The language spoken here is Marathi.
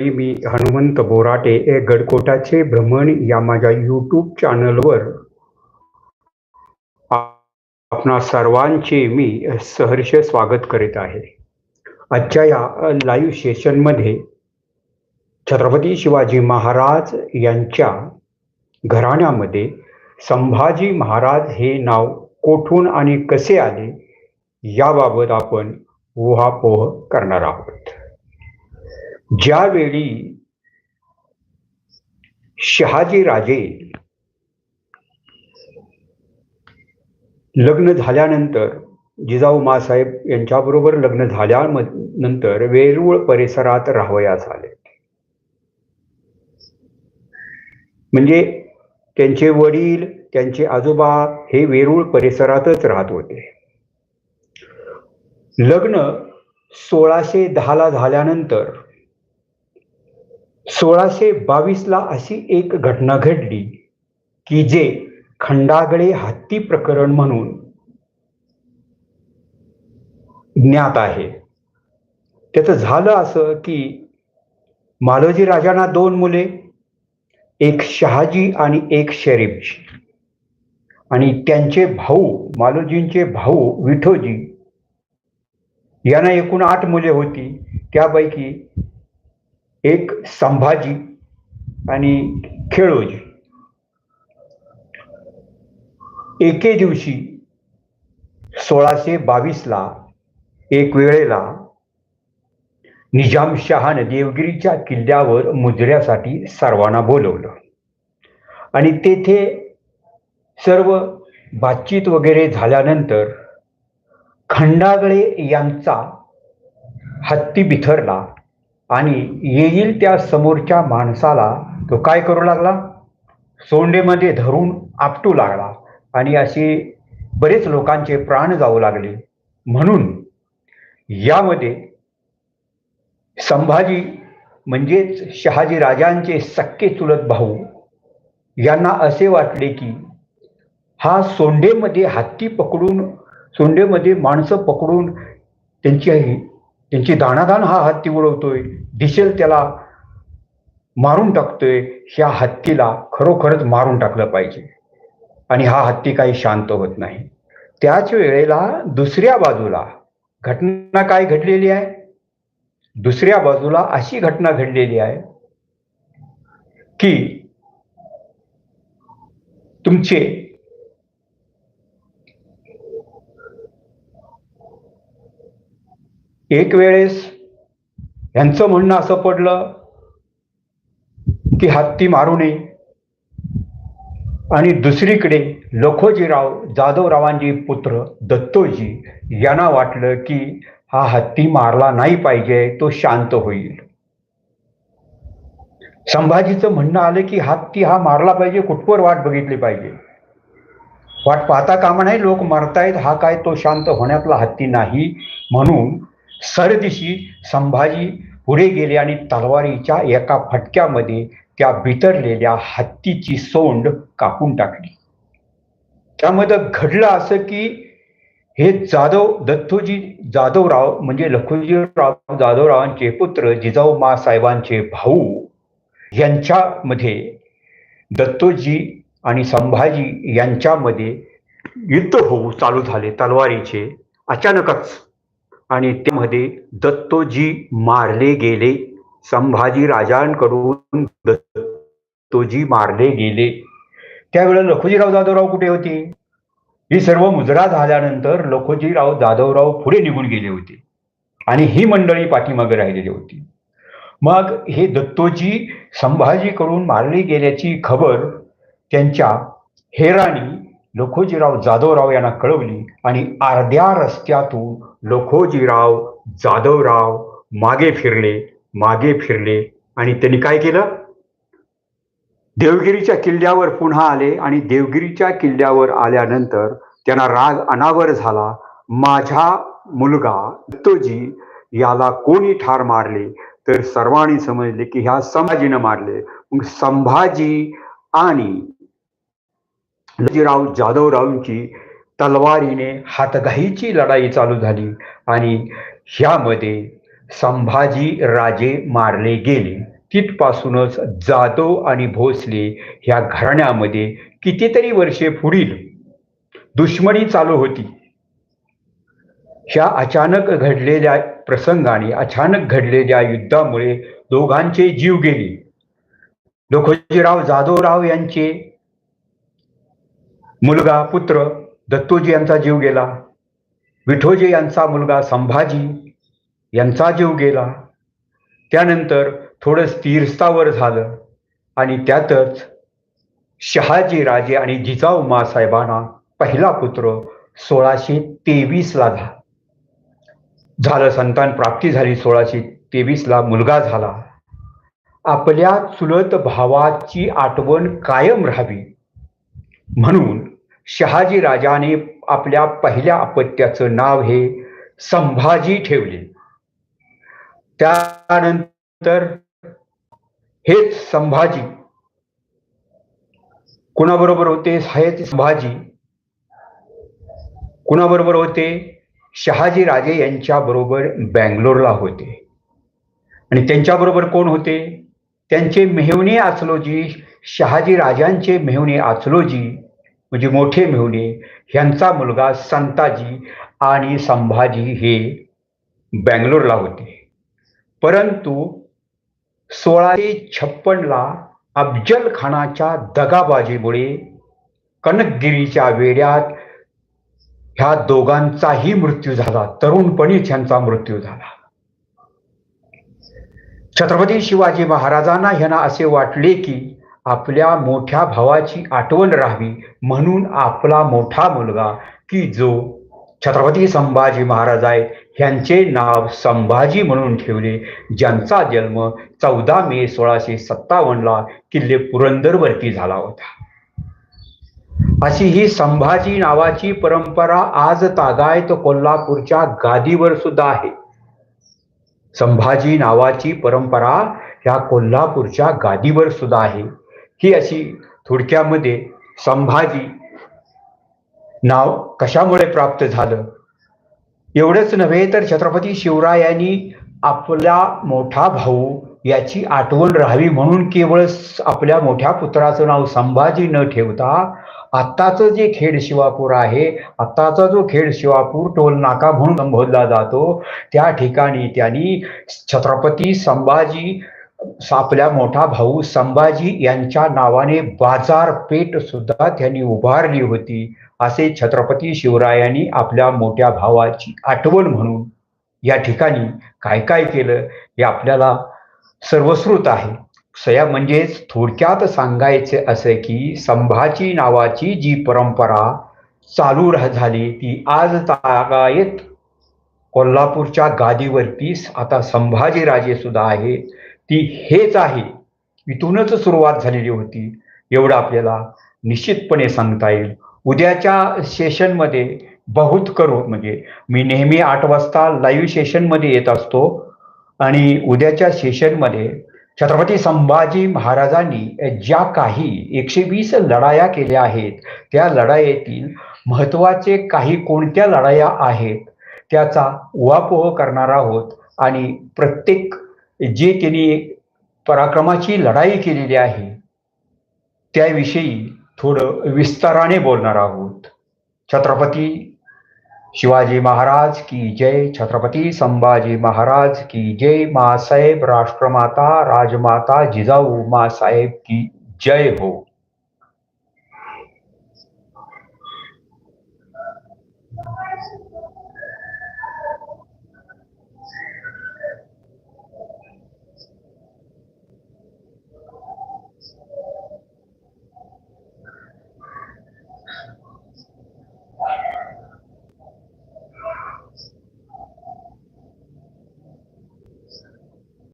मी हनुमंत बोराटे हे गडकोटाचे भ्रमण या माझ्या यूट्यूब चॅनलवर आपणा सर्वांचे मी सहर्ष स्वागत करीत आहे. आजच्या या लाईव्ह सेशनमध्ये छत्रपती शिवाजी महाराज यांच्या घराण्यामध्ये संभाजी महाराज हे नाव कोठून आणि कसे आले याबाबत आपण उहापोह करणार आहोत. ज्यावेळी शहाजी राजे लग्न झाल्यानंतर जिजाऊ मासाहेब यांच्याबरोबर लग्न झाल्यानंतर वेरूळ परिसरात राहावयास आले म्हणजे त्यांचे वडील त्यांचे आजोबा हे वेरूळ परिसरातच राहत होते. लग्न सोळाशे दहाला झाल्यानंतर सोळाशे बावीसला अशी एक घटना घडली की जे खंडागळे हत्ती प्रकरण म्हणून ज्ञात आहे. त्याचं झालं असं की मालोजी राजांना दोन मुले एक शहाजी आणि एक शरीफजी आणि त्यांचे भाऊ मालोजींचे भाऊ विठोजी यांना एकूण आठ मुले होती. त्यापैकी एक संभाजी आणि खेळोजी. एके दिवशी सोळाशे बावीसला एक वेळेला निजामशहानं देवगिरीच्या किल्ल्यावर मुजऱ्यासाठी सर्वांना बोलवलं. आणि तेथे सर्व बातचीत वगैरे झाल्यानंतर खंडागळे यांचा हत्ती बिथरला. आणि येईल त्या समोरच्या माणसाला तो काय करू लागला? सोंडेमध्ये धरून आपटू लागला आणि असे बरेच लोकांचे प्राण जाऊ लागले. म्हणून यामध्ये संभाजी म्हणजेच शहाजी राजांचे सक्के चुलत भाऊ यांना असे वाटले की हा सोंडेमध्ये हत्ती पकडून सोंडेमध्ये माणसं पकडून त्यांची त्यांची दाणादाण हा हत्ती उडवतोय. दिसेल त्याला मारून टाकतोय. ह्या हत्तीला खरोखरच मारून टाकलं पाहिजे. आणि हा हत्ती काही शांत होत नाही. त्याच वेळेला दुसऱ्या बाजूला घटना काय घडलेली आहे? दुसऱ्या बाजूला अशी घटना घडलेली आहे की तुमचे एक वेळेस यांचं म्हणणं असं पडलं की हत्ती मारू नये. आणि दुसरीकडे लखोजीराव जाधवरावांचे पुत्र दत्तोजी यांना वाटलं की हा हत्ती मारला नाही पाहिजे तो शांत होईल. संभाजीचं म्हणणं आलं की हत्ती हा मारला पाहिजे कुठवर वाट बघितली पाहिजे? वाट पाहता कामा नाही लोक मारतायत हा काय तो शांत होण्यातला हत्ती नाही म्हणून सरदिशी संभाजी पुढे गेले आणि तलवारीच्या एका फटक्यामध्ये त्या बितरलेल्या हत्तीची सोंड कापून टाकली. त्यामध्ये घडलं असं की हे जाधव दत्तोजी जाधवराव म्हणजे लखोजीराव जाधवरावांचे पुत्र जिजाऊ मासाहेबांचे भाऊ यांच्यामध्ये दत्तोजी आणि संभाजी यांच्यामध्ये युद्ध होऊ चालू झाले तलवारीचे. अचानकच आणि त्यामध्ये दत्तोजी मारले गेले. संभाजी राजांकडून दत्तोजी मारले गेले. त्यावेळेला लखोजीराव जाधवराव कुठे होते? ही सर्व मुजरा झाल्यानंतर लखोजीराव जाधवराव पुढे निघून गेले होते. आणि ही मंडळी पाठीमागे राहिलेली होती. मग हे दत्तोजी संभाजीकडून मारली गेल्याची खबर त्यांच्या हेराणी लखोजीराव जाधवराव यांना कळवली आणि अर्ध्या रस्त्यातून लखोजीराव जाधवराव मागे फिरले मागे फिरले. आणि त्यांनी काय केलं? देवगिरीच्या किल्ल्यावर पुन्हा आले आणि देवगिरीच्या किल्ल्यावर आल्यानंतर त्यांना राग अनावर झाला. माझा मुलगा दत्तोजी याला कोणी ठार मारले? तर सर्वांनी समजले की ह्या संभाजीनं मारले. मग संभाजी आणि लजीराव जाधवरावची तलवारीने हातघाईची लढाई चालू झाली आणि ह्यामध्ये संभाजी राजे मारले गेले. तिथपासूनच जाधव आणि भोसले ह्या घराण्यामध्ये कितीतरी वर्षे पुढील दुश्मनी चालू होती. ह्या अचानक घडलेल्या प्रसंगाने अचानक घडलेल्या युद्धामुळे दोघांचे जीव गेले. लोखोजीराव जाधवराव यांचे मुलगा पुत्र दत्तोजी यांचा जीव गेला. विठोजी यांचा मुलगा संभाजी यांचा जीव गेला. त्यानंतर थोडं स्थिरस्थावर झालं आणि त्यातच शहाजी राजे आणि जिजाऊ मासाहेबांना पहिला पुत्र सोळाशे तेवीसला झाला झालं. संतान प्राप्ती झाली सोळाशे तेवीसला मुलगा झाला. आपल्या चुलत भावाची आठवण कायम राहावी म्हणून शहाजी राजाने आपल्या पहिल्या अपत्याचं नाव हे संभाजी ठेवले. त्यानंतर हेच संभाजी कुणाबरोबर होते? हेच संभाजी कुणाबरोबर होते? शहाजी राजे यांच्या बरोबर बँगलोरला होते. आणि त्यांच्याबरोबर कोण होते? त्यांचे मेहवणे आचलोजी शहाजी राजांचे मेहवणे आचलोजी म्हणजे मोठे मेहुणे ह्यांचा मुलगा संताजी आणि संभाजी हे बँगलोरला होते. परंतु सोळाशे छप्पनला अफजल खानाच्या दगाबाजीमुळे कनकगिरीच्या वेड्यात ह्या दोघांचाही मृत्यू झाला. तरुणपणीच ह्यांचा मृत्यू झाला. छत्रपती शिवाजी महाराजांना ह्यांना असे वाटले की आपल्या मोठ्या भावाची आठवण राहावी म्हणून आपला मोठा मुलगा की जो छत्रपती संभाजी महाराज आहेत ह्यांचे नाव संभाजी म्हणून ठेवले. ज्यांचा जन्म चौदा मे सोळाशे सत्तावन्नला किल्ले पुरंदरवरती झाला होता. अशी ही संभाजी नावाची परंपरा आज तागायत कोल्हापूरच्या गादीवर सुद्धा आहे. संभाजी नावाची परंपरा ह्या कोल्हापूरच्या गादीवर सुद्धा आहे. ही अशी थोडक्यामध्ये संभाजी नाव कशामुळे प्राप्त झालं? एवढंच नव्हे तर छत्रपती शिवरायांनी आपला मोठा भाऊ याची आठवण राहावी म्हणून केवळ आपल्या मोठ्या पुत्राचं नाव संभाजी न ठेवता आत्ताचं जे खेड शिवापूर आहे आत्ताचा जो खेड शिवापूर टोल नाका म्हणून संबोधला जातो त्या ठिकाणी त्यांनी छत्रपती संभाजी आपल्या मोठा भाऊ संभाजी यांच्या नावाने बाजारपेठ सुद्धा त्यांनी उभारली होती असे छत्रपती शिवरायांनी आपल्या मोठ्या भावाची आठवण म्हणून या ठिकाणी काय काय केलं हे आपल्याला सर्वश्रुत आहे. सया म्हणजेच थोडक्यात सांगायचे असे की संभाजी नावाची जी परंपरा चालू झाली ती आज तागायत कोल्हापूरच्या गादीवरती आता संभाजीराजे सुद्धा आहे ती हेच आहे. इथूनच सुरुवात झालेली होती. एवढं आपल्याला निश्चितपणे सांगता येईल. उद्याच्या सेशनमध्ये बहुत करू. म्हणजे मी नेहमी आठ वाजता लाईव्ह सेशनमध्ये येत असतो. आणि उद्याच्या सेशनमध्ये छत्रपती संभाजी महाराजांनी ज्या काही एकशे वीस लढाया केल्या आहेत त्या लढाईतील महत्त्वाचे काही कोणत्या लढाया आहेत त्याचा उहापोह करणार आहोत. आणि प्रत्येक जे त्यांनी पराक्रमाची लढाई केलेली आहे त्याविषयी थोडं विस्ताराने बोलणार आहोत. छत्रपती शिवाजी महाराज की जय छत्रपती संभाजी महाराज की जय मासाहेब राष्ट्रमाता राजमाता जिजाऊ मासाहेब की जय हो।